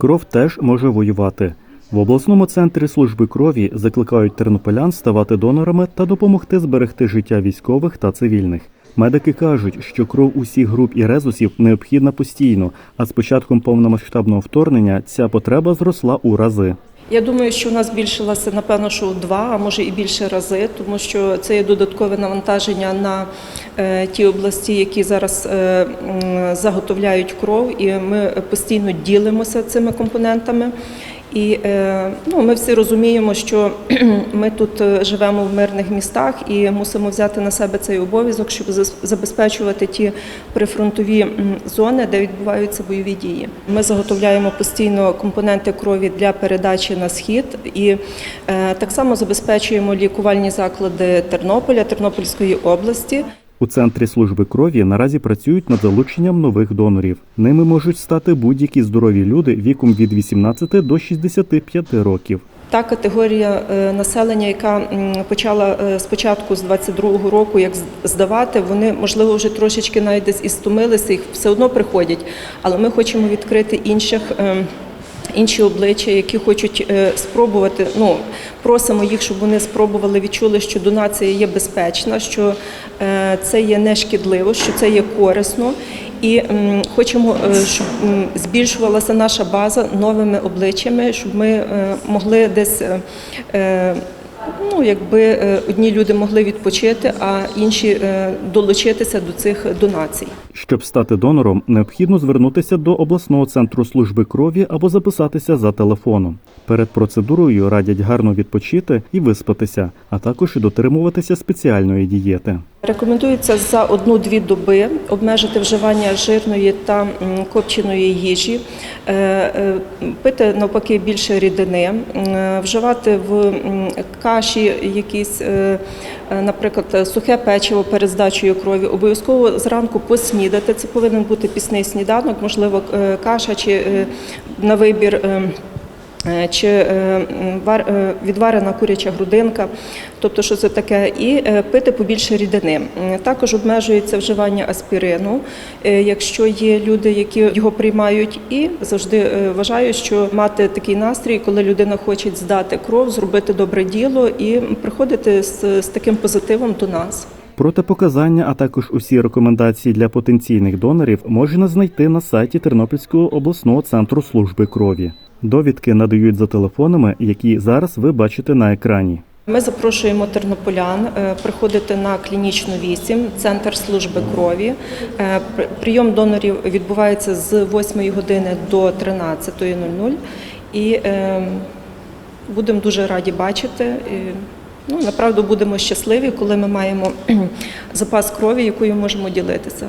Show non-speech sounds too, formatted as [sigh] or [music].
Кров теж може воювати. В обласному центрі служби крові закликають тернополян ставати донорами та допомогти зберегти життя військових та цивільних. Медики кажуть, що кров усіх груп і резусів необхідна постійно, а з початком повномасштабного вторгнення ця потреба зросла у рази. Я думаю, що у нас збільшилася, напевно, що у два, а може і більше рази, тому що це є додаткове навантаження на е, ті області, які зараз е, заготовляють кров, і ми постійно ділимося цими компонентами. І е, ну, ми всі розуміємо, що [clears throat] ми тут е, живемо в мирних містах і мусимо взяти на себе цей обов'язок, щоб забезпечувати ті прифронтові зони, де відбуваються бойові дії. Ми заготовляємо постійно компоненти крові для передачі на схід і е, так само забезпечуємо лікувальні заклади Тернополя, Тернопільської області. У центрі служби крові наразі працюють над залученням нових донорів. Ними можуть стати будь-які здорові люди віком від 18 до 65 років. Та категорія е, населення, яка почала е, спочатку з 22-го року як здавати, вони можливо вже трошечки навіть десь і стомилися, їх все одно приходять. Але ми хочемо відкрити інших. Інші обличчя, які хочуть е, спробувати, ну просимо їх, щоб вони спробували, відчули, що донація є безпечна, що е, це є нешкідливо, що це є корисно, і хочемо, е, щоб збільшувалася наша база новими обличчями, щоб ми могли десь. Ну, якби одні люди могли відпочити, а інші долучитися до цих донацій. Щоб стати донором, необхідно звернутися до обласного центру служби крові або записатися за телефоном. Перед процедурою радять гарно відпочити і виспатися, а також і дотримуватися спеціальної дієти. Рекомендується за одну-дві доби обмежити вживання жирної та копченої їжі, е, е, пити навпаки більше рідини, вживати в каші якісь, е, наприклад, сухе печиво перед здачею крові. Обов'язково зранку поснідати. Це повинен бути пісний сніданок, можливо, е, каша чи е, на вибір. Е, чи е, е, відварена куряча грудинка, тобто що це таке, і пити побільше рідини. Також обмежується вживання аспірину, якщо є люди, які його приймають, і завжди вважаю, що мати такий настрій, коли людина хоче здати кров, зробити добре діло і приходити з, з таким позитивом до нас. Протипоказання, а також усі рекомендації для потенційних донорів можна знайти на сайті Тернопільського обласного центру служби крові. Довідки надають за телефонами, які зараз ви бачите на екрані. Ми запрошуємо тернополян е, приходити на клінічну 8, центр служби крові. Е, Прийом донорів відбувається з 8 години до 13.00 і е, будемо дуже раді бачити. Ну, направду будемо щасливі, коли ми маємо [clears throat] запас крові, якою можемо ділитися.